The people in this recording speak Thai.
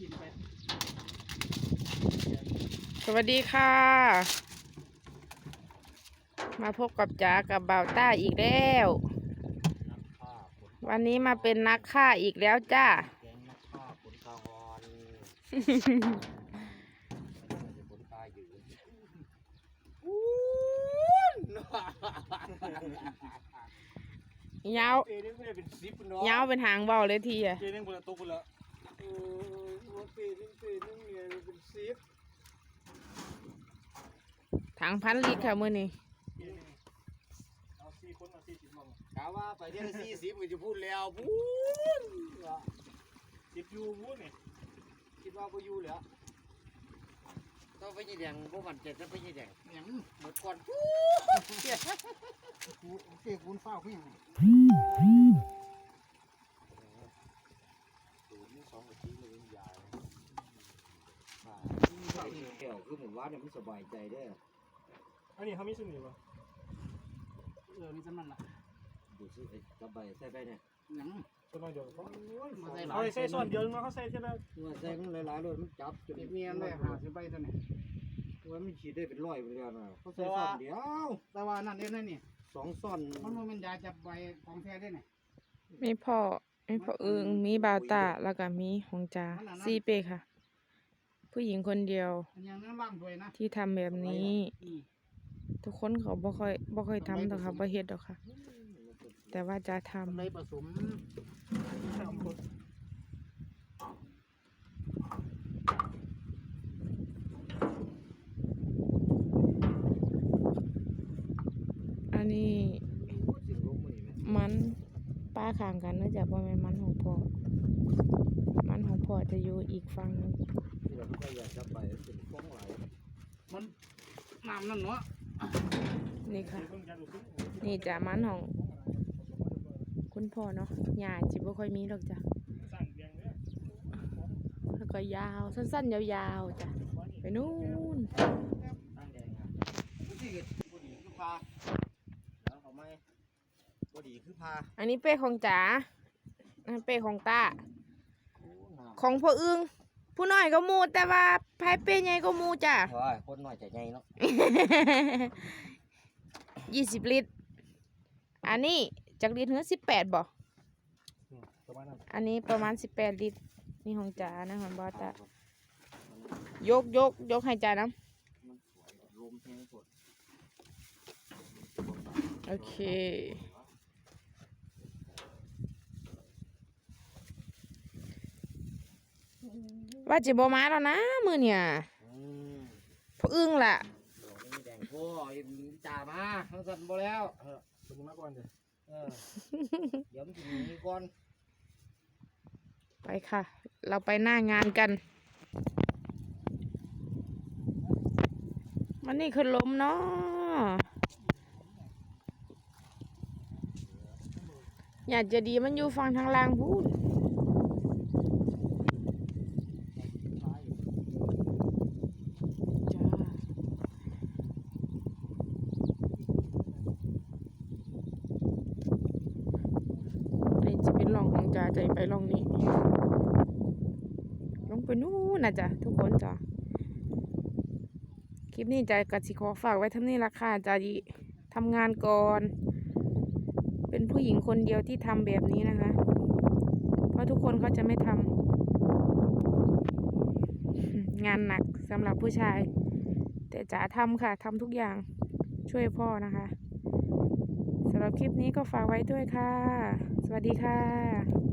กินไปสวัสดีค่ะ มาพบกับจ๋ากับบ่าวต้าอีกแล้วนักฆ่าผลวันนี้มาเป็นนักฆ่าอีกแล้วจ้า แกงนักฆ่าผลกาฮอนผลกาอยู่ยาวเจนี่ไม่ได้เป็นซิปเนาะยาวเป็นหางเบาเลยทีอะเจนึงคนละตุ๊กคนละ เออว่าปีนึงปีนึงเนี่ยเป็นซิปถังพันลิตรค่ะมือนี้เอาสี่คนมาสี่สิบมองกาว่าไปเที่ยวสี่สิบมันจะพูดแล้วพูดสิบยูวู้เนี่ยคิดว่าพออยู่เหลือต้องไปยี่แดงพวกมันเจ็ดต้องไปยี่แดงยังหมดก่อนกูเก่คุณฟ้าพี่ศูนย์ สองอาทิตย์เลยยายใช่แก้วคือผมว่าเนี่ยมันสบายใจได้อันนี้เขามีสนิทป่ะเออมีสมันละดูสิไอ้กระใบใส่ไปเนี่ยยังส่วนน้อยเดียวเขามาใส่หลายเขาใส่ส่วนเดียวนึงเขาใส่แค่นั้นว่าใส่มันหลายๆรถมันจับจนเมียนเลยหาสิบใบตัวนี้ว่ามันฉีดได้เป็นร้อยเหมือนกันนะเขาใส่ซ่อนเดียวแต่ว่านั่นเองนั่นนี่สองซ่อนมันมันยาจับใบของแท้ได้เนี่ยมีพ่อ มีพ่ออึงมีบ่าวตาแล้วก็มีของจ๋าซีเปค่ะ ผู้หญิงคนเดียว อันยังนั่งล่างด้วยนะที่ทำแบบนี้ทุกคนเขาบ่ค่อยบ่ค่อยทำดอกค่ะบ่เฮ็ดดอกค่ะ แต่ว่าจะทำเลยผสมสามคน อันนี้ สิ่งลงมือไหม มันป้า ข้างกันเนื่องจากว่ามันมันของพ่อมันของพ่อจะอยู่อีกฝั่งหนึงที่เราไม่ค่อยอยากจะไปเป็นฟ้องไหลมันน้ำนั่นเนาะนี่ค่ะเพิ่งจะดูซินี่จะมันของคุณพ่อเนาะหญ้าจิบ่ค่อยมีหรอกจ้ะสั่งเบียงเนี่ยแล้วก็ยาวสั้นๆ ยาวๆจ้ะไปนู่น บดีคือพาอันนี้เป้ของจ๋าอันนนเป้ของตา โอ้งามของพ่ออึงผู้น้อยก็หมูแต่ว่าไผเป้ใหญ่ก็หมูจ้ะ โอ้ยคนน้อยใจใหญ่เนาะยี่สิบลิตร อันนี้จากลิตรเนื้อสิบแปดบ่ประมาณนั้นอันนี้ประมาณสิบแปดลิตร นี่ของจ๋านะของบอตะยกยกยกให้จ๋านะมันสวยลมแห้งสดโอเค ว่าจิบมาแล้วนะมือเนี่ยอืมพออึ้งล่ะดอกนี้แดงโอ้ยจ่ามาทั้งสันบ่แล้วเออคุณมาก่อนเดี๋ยวเออเดี๋ยวมันจะมีก่อน ไปค่ะ เราไปหน้างานกัน มันนี่คือลมเนาะอยากจะดีมันอยู่ฟังทางล่างพูดจ้านี่จะเป็นร่ องของจ่าจไปร่องนี้ลงไปนู่นนะจ๊ะทุกคนจ้ะคลิปนี้จะกสิขอฝากไว้เท่านี้ละค่ะจะทำงานก่อน เป็นผู้หญิงคนเดียวที่ทำแบบนี้นะคะ เพราะทุกคนเขาจะไม่ทำงานหนักสำหรับผู้ชาย แต่จ๋าทำค่ะทำทุกอย่างช่วยพ่อนะคะสำหรับคลิปนี้ก็ฝากไว้ด้วยค่ะ วัสดีค่ะ